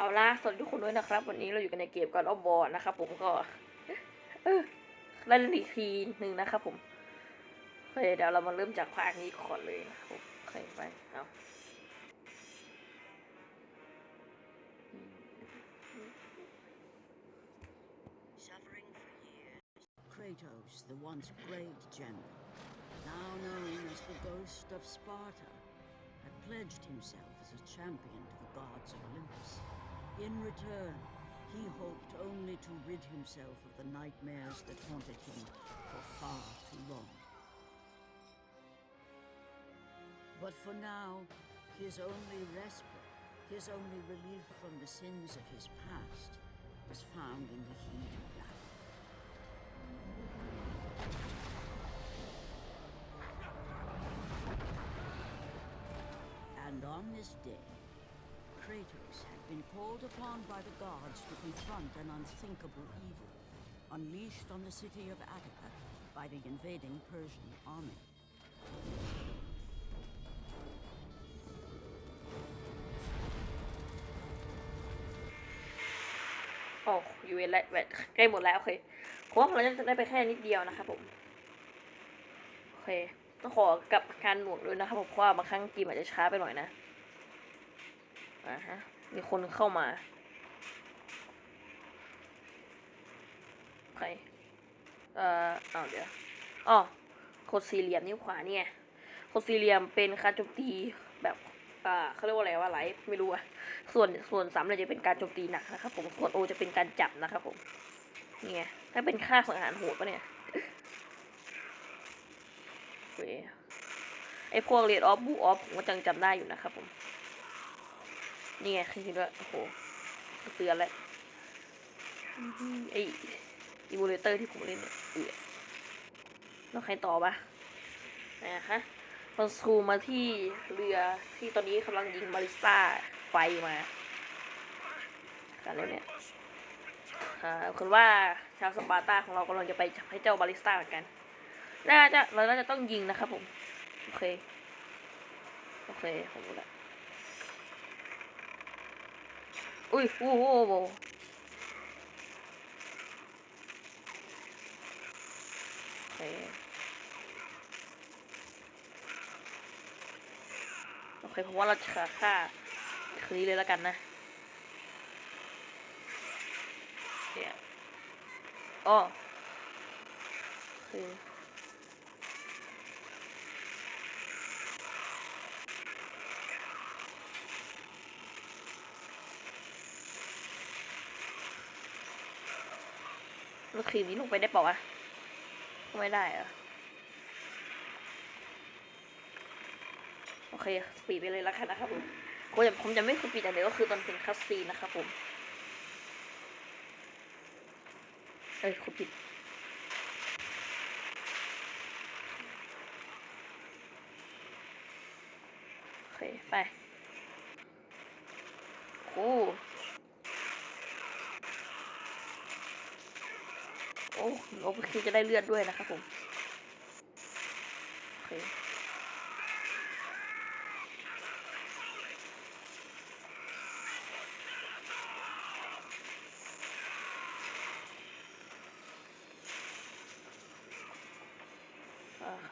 เอาล่ะสวัสดีทุกคนด้วยนะครับ วันนี้เราอยู่กันในเกมก่อนออฟวอร์นะครับผมก็เล่นอีกทีหนึ่งนะครับผมโอเคเดี๋ยวเรามาเริ่มจากภาคนี้ก่อนเลยนะครับผมโอเคไปเอา Suffering for years, Kratos, the once great general, now known as the Ghost of Sparta, had pledged himself as a champion to the gods of Olympus. In return, he hoped only to rid himself of the nightmares that haunted him for far too long. But for now, his only respite, his only relief from the sins of his past, was found in the heat of battle. And on this day, Kratos had been called upon by the gods to confront an unthinkable evil, unleashed on the city of Attica by the invading Persian army. โอ้ยูเวนและแวดใกล้หมดแล้วโอเคผมว่าเราจะได้ไปแค่นิดเดียวนะครับผม โอเค ต้องขอกับการหน่วงด้วยนะครับผมเพราะว่าบางครั้งเกมอาจจะช้าไปหน่อยนะ อ่าฮะ มีคนเข้ามาโอเคเอ่อเอาเดี๋ยวอ๋อโคดสี่เหลี่ยมนิ้วขวาเนี่ยโคดสี่เหลี่ยมเป็นการโจมตีแบบอ่าเขาเรียกว่าอะไรว่าไรไม่รู้อะส่วนส่วนสามเลยจะเป็นการโจมตีหนักนะครับผม ส่วนโอจะเป็นการจับนะครับผม นี่ไง ถ้าเป็นค่าสังหารโหดปะเนี่ยไอพวกเรียดออฟบูออฟผมก็จังจำได้อยู่นะครับผม นี่ไงคือด้วยโอ้โหเตือนแล้วไออีโวเลเตอร์ที่ผมเล่นเนี่ยเอือแล้วใครต่อปะนะคะเราซูมมาที่เรือที่ตอนนี้กำลังยิงบาลิสต้าไฟมากันแล้วเนี่ยอ่าคุณว่าชาวสปาร์ตาของเรากำลังจะไปจับให้เจ้าบาลิสต้าเหมือนกัน น่าจะเราน่าจะต้องยิงนะครับผม โอเค โอเคผมรู้แล้ว อุ้ยโอ้โหโอ้โหโอเคโอเคผมว่าเราจะฆ่าคืนนี้เลยแล้วกันนะเนี่ยอ๋อโอ คแล้วคืนนี้ลงไปได้ปล่าวะไม่ได้อะโอเคสปีดไปเลยล้วกันนะครับผมผมจะผมจะไม่สปีดอย่เดียวก็คือตอนเป็นคัสซีนนะครับผมเอ้ยคุณผิดโอเคไปโอ้ โอ้โอเคจะได้เลือดด้วยนะครับผมโอเค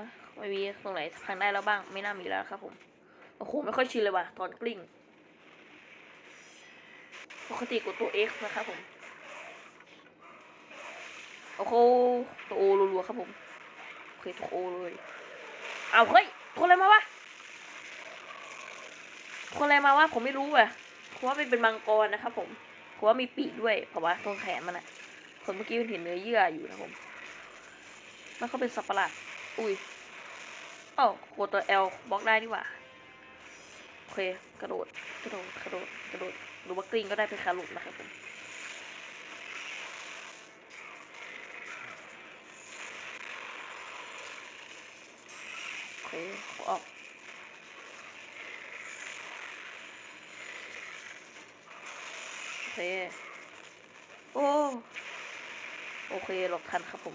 ะไม่มีตรงไหนพังได้แล้วบ้าง ไม่น่ามีแล้วครับผม โอ้โห ไม่ค่อยชินเลยว่ะ ตอนกลิ้ง ปกติกดตัว X นะครับผม โอ้โหตัวโอรัวๆครับผมโอเคตัวโอเลยเอาเฮ้ยคนอะไรมาวะคนอะไรมาวะผมไม่รู้อะเพราะว่าเป็นเป็นมังกรนะครับผมเพราะว่ามีปีกด้วยเพราะว่าตรงแขนมันอะคนเมื่อกี้มันเห็นเนื้อเยื่ออยู่นะผมมันเขาเป็นสัตว์ประหลาดอุ้ยเอ้าโคตัวเอลบล็อกได้ดีกว่าโอเคกระโดดกระโดดกระโดดกระโดดหรือว่ากลิ้งก็ได้เป็นคารุนะครับผม เคขอออกโอเค โอ้ โอเคหลบทันครับผม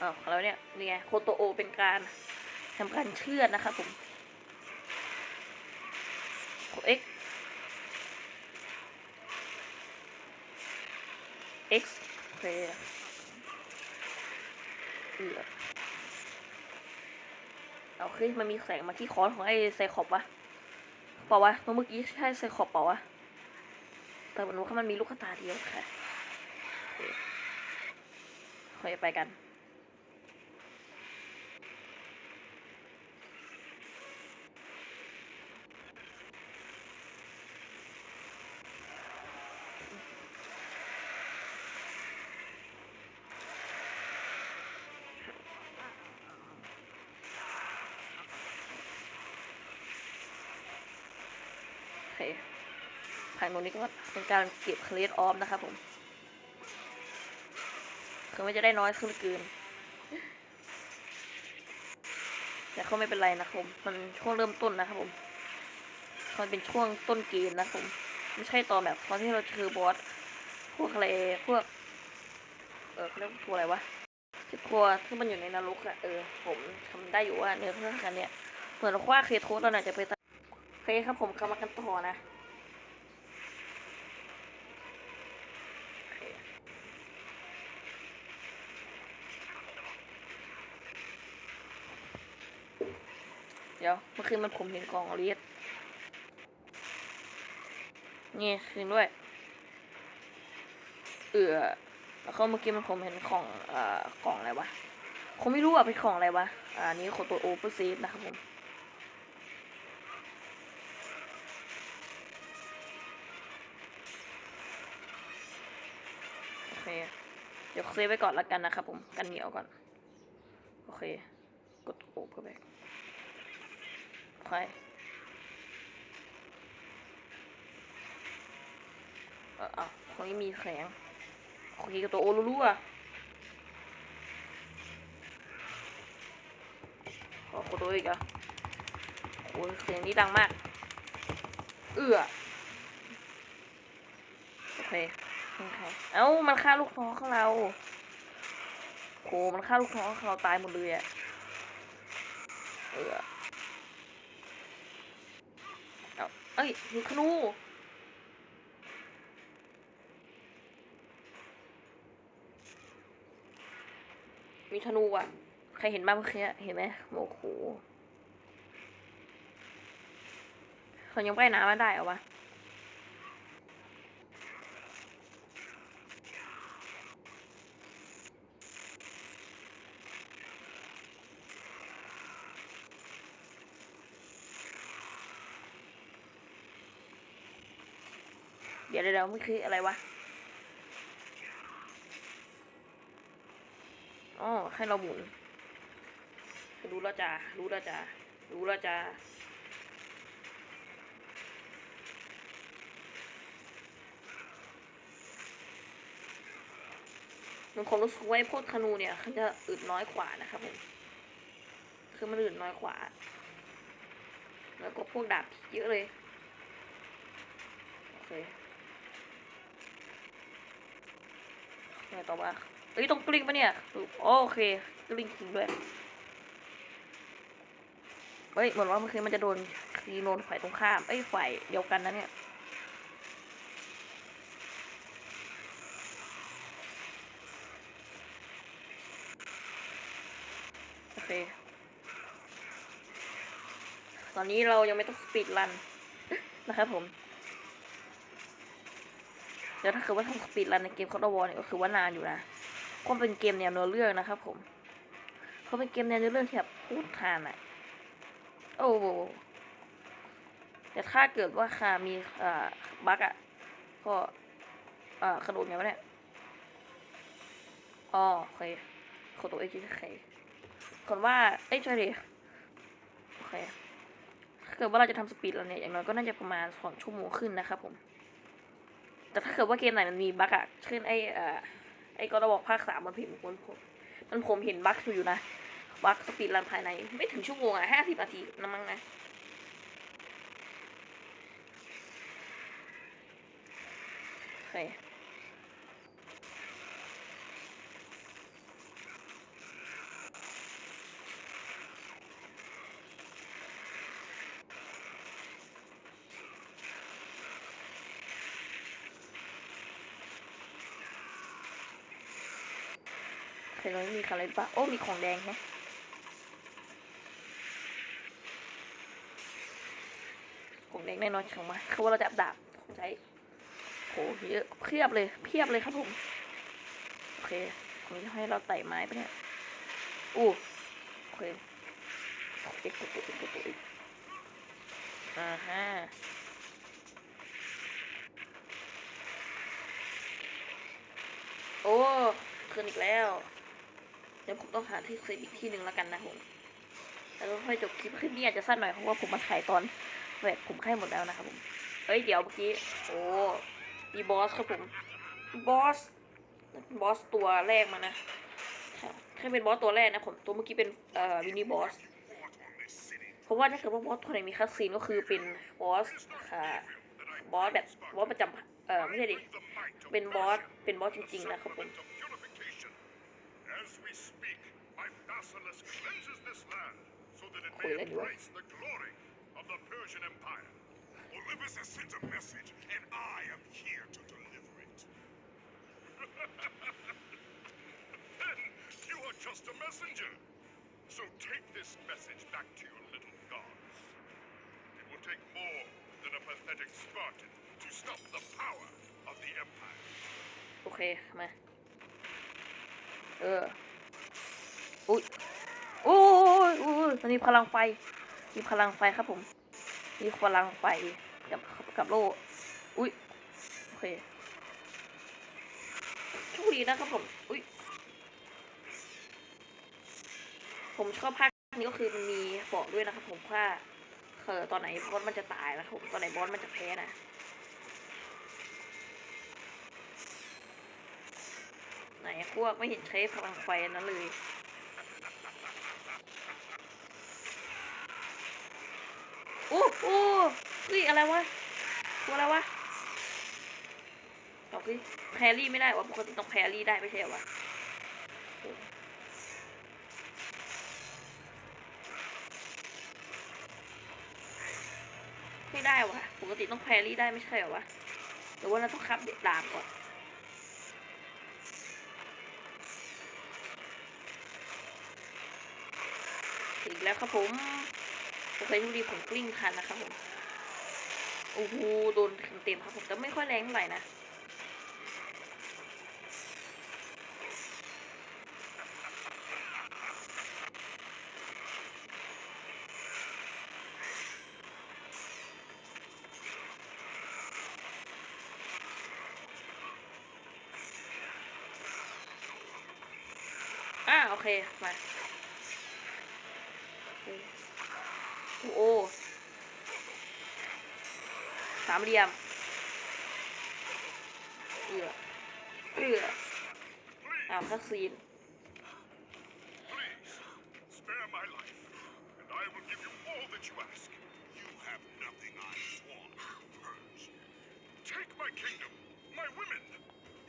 อ้าแล้วเนี่ยนี่ไงโคโตโอเป็นการทำการเชื่อดนะครับผมโเอ็ก x โอเคเออเอาเฮ้ยมันมีแสงมาที่คอนของไอ้ไซคอปวะเปล่าวะเมื่อกี้ใช่ไซคอปเปล่าวะแต่มันรู้ว่ามันมีลูกตาเดียวค่ะโอเคค่อยไปกัน ทางตรงนี้ก็เป็นการเก็บเคลสออฟนะครับผมคือมันจะได้น้อยขึ้นเกินแต่ก็ไม่เป็นไรนะครับผมมันช่วงเริ่มต้นนะครับผมมันเป็นช่วงต้นเกมนะครับผมไม่ใช่ตอนแบบตอนที่เราเจอบอสพวกอะไรพวก เออเขาเรียกว่าตัวอะไรวะที่ตัวที่มันอยู่ในนรกอะเออ ผมทำได้อยู่ว่าเนื้อเรื่องกันเนี่ยเหมือนว่าเคโทสเราน่าจะไปเคครับผมกำลังกันต่อนะ โอเค เดี๋ยวเมื่อคืนมันผมเห็นกล่องเลียดนี่คืนด้วย เออแล้วก็เมื่อกี้มันผมเห็นของเอ่อกล่องอะไรวะคงไม่รู้ว่าเป็นของอะไรวะอ่านี้ของตัวโอเปอร์ซีฟนะครับผมโอเคเดี๋ยวเซฟไว้ก่อนละกันนะครับผมกันเหนียวก่อน โอเค กดโอเพื่อแบก โอเคเออเอาคนนี้มีแข็งโอเคกับตัวโอรู้ๆอะขอกดตัวอีกอะโอ้ยเสียงนี้ดังมาก เอื้อโอเคโอเคเอ้ามันฆ่าลูกน้องของเราโหมันฆ่าลูกน้องของเราตายหมดเลยอะเออ เอ้ยมีขนูมีธนูอะ ใครเห็นบ้างเมื่อกี้เห็นไหมโอ้โหเขายังไปน้ำไม่ได้เหรอวะ ดี๋ยวเดี๋ยวเดี๋ยวมันคืออะไรวะอ๋อให้เราหมุน รู้แล้วจ้ารู้แล้วจ้ารู้แล้วจ้ามันผมรู้สึกว่าไอ้พวกธนูเนี่ยเขาจะอึดน้อยกว่านะครับผมคือมันอึดน้อยกว่า แล้วก็พวกดาบเยอะเลย โอเค ไงต่อมาเอ้ยต้องกลิ้งปะเนี่ยโอเคกลิ้งจริงด้วยเฮ้ยเหมือนว่าเมื่อคืนมันจะโดนคีโนนฝ่ายตรงข้ามเอ้ยฝ่ายเดียวกันนะเนี่ยโอเคตอนนี้เรายังไม่ต้องสปีดรันนะครับผม เดี๋ยวถ้าเกิดว่าทำสปีดรันในเกมคอร์ดวอเนี่ยก็คือว่านานอยู่นะเพรามเป็นเกมแนวเนื้อเรื่องนะครับผมเขาเป็นเกมแนวเนื้อเรื่องที่แบบพูดทานอะโอ้โหแต่ถ้าเกิดว่าคามีอ่อบั๊กอะก็อ่อกระโดดไงวะเนี่ยอ๋อโอเคขอตัวเองโอเคคนว่าเอ้ยช่วยดิโอเคถ้าเกิดว่าเราจะทำสปีดแล้วเนี่ยอย่างน้อยก็น่าจะประมาณสองชั่วโมงขึ้นนะครับผม แต่ถ้าเกิดว่าเกมไหนมันมีบั๊กอะเช่นไอเอ่อไอ้ก็ระบอกภาคสามมันผิดมันผมมันผมเห็นบั๊กอยู่นะบั๊กสปีดรันภายใน ไม่ถึงชั่วโมงอะห้าสิบนาทีนะมั้งนะ โอเค โใคร เราไม่มีอะไรปะโอ้มีของแดงแฮะของแดงแน่นอนช่างมาคือว่าเราจะอับดาบผมใช้โหเยอะเพียบเลยเพียบเลยครับผมโอเคผมจะให้เราไต่ไม้ไปเนี่ยอู้โอเคกดอีกกดอีกกอีกอ่าฮะโอ้คืนอีกแล้ว ดี๋ยวผมต้องหาที่คลิปอีกที่หนึ่งแล้วกันนะผมแล้วก็ค่อยจบคลิปคลิปนี้อาจจะสั้นหน่อยเพราะว่าผมมาถ่ายตอนแบบผมใกล้หมดแล้วนะครับผมเฮ้ยเดี๋ยวเมื่อกี้โอ้มีบอสครับผมบอสบอสตัวแรกมานะแค่เป็นบอสตัวแรกนะผมตัวเมื่อกี้เป็นเอ่อมินิบอสเพราะว่าถ้าเกิดว่าบอสตัวไหนมีคัสซีนก็คือเป็นบอสค่ะบอสแบบบอสประจำเอ่อไม่ใช่ดิเป็นบอสเป็นบอสจริงๆนะครับผม Marcellus cleanses this land so that it may embrace the glory of the Persian Empire. Olympus has sent a message, and I am here to deliver it. then you are just a messenger. So take this message back to your little gods. It will take more than a pathetic Spartan to stop the power of the Empire. Okay, man. Ugh. อุ้ยโอ้ยโอ้ยมันมีพลังไฟ มีพลังไฟครับผม มีพลังไฟกับกับโล่อุ้ยโอเคโชคดีนะครับผม อุ้ยผมชอบภาคนี้ก็คือมันมีบอกด้วยนะครับผมว่าเออตอนไหนบอสมันจะตายนะครับผมตอนไหนบอสมันจะแพ้นะไหนพวกไม่เห็นใช้พลังไฟนั้นเลย อ้โอ้เฮ้ยอะไรวะตัวอะไรวะเอาเฮ้ยแพรี่ไม่ได้วะปกติต้องแพรี่ได้ไม่ใช่หรอวะไม่ได้วะปกติต้องแพรี่ได้ไม่ใช่หรอวะหรือว่าเราต้องคับเด็ดดาบก่อนอีกแล้วครับผม โอเคทุกทีผมกลิ้งทันนะครับผม โอ้โห โดนเต็มๆครับผม แต่ไม่ค่อยแรงเท่าไหร่นะอ่าโอเค มา โอ้โหสามเหลี่ยมเอือเอืออ้าวคัสซีน Please, spare my life, and I will give you all that you ask. You have nothing I want, Purge. Take my kingdom, my women,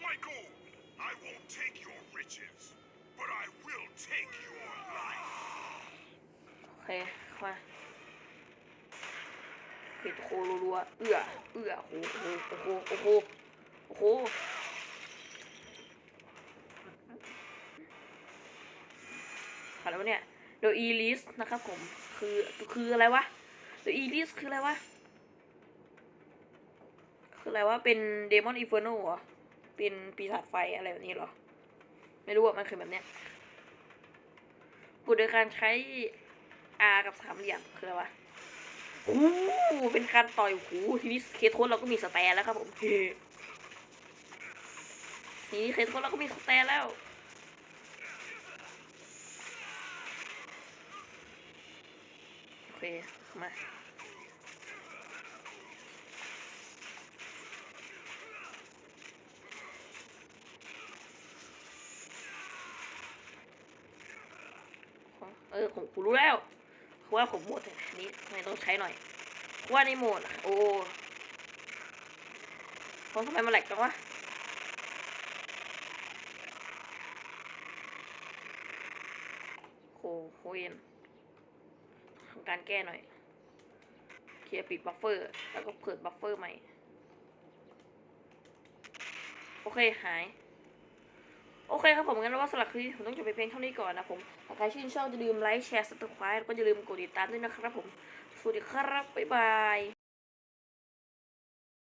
my gold. I won't take your riches, but I will take your life. โอเคมา ปิดโครัวเอื้อเอื้อโอ้โหโอ้โหโอ้โหโอ้โหอะไรวเนี่ย The e l i s นะครับผมคือคืออะไรวะ The e l i s คืออะไรวะคืออะไรวะเป็น Demon Inferno เหรอเป็นปีศาจไฟอะไรแบบนี้เหรอ ไม่รู้ว่ามันคือแบบเนี้ยกูโดยการใช้ R กับสามเหลี่ยมคืออะไรวะ โอ้โหเป็นการต่อยโอ้โหทีนี้เคสโทนเราก็มีสแตนแล้วครับผมทีนี้เคสโทนเราก็มีสแตนแล้วโอเคมาเออผมกูรู้แล้ว คือว่าผมหมดนนี้ไม่ต้องใช้หน่อยว่าในโหมดโอ้เขาทำไมมันแหลกจังวะโหโหเย็นทำการแก้หน่อยเคลียร์ปิดบัฟเฟอร์ แล้วก็เปิดบัฟเฟอร์ใหม่ โอเค หาย โอเคครับผมงั้นว่าสำหรับคลิปนี้ผมต้องจบไปเพียงเท่านี้ก่อนนะผม ใครชื่นชอบอย่าลืมไลค์แชร์ส u b สไคร b e แล้วก็อย่าลืมกดติดตามด้วยนะครับผม สวัสดีครับ บ๊ายบาย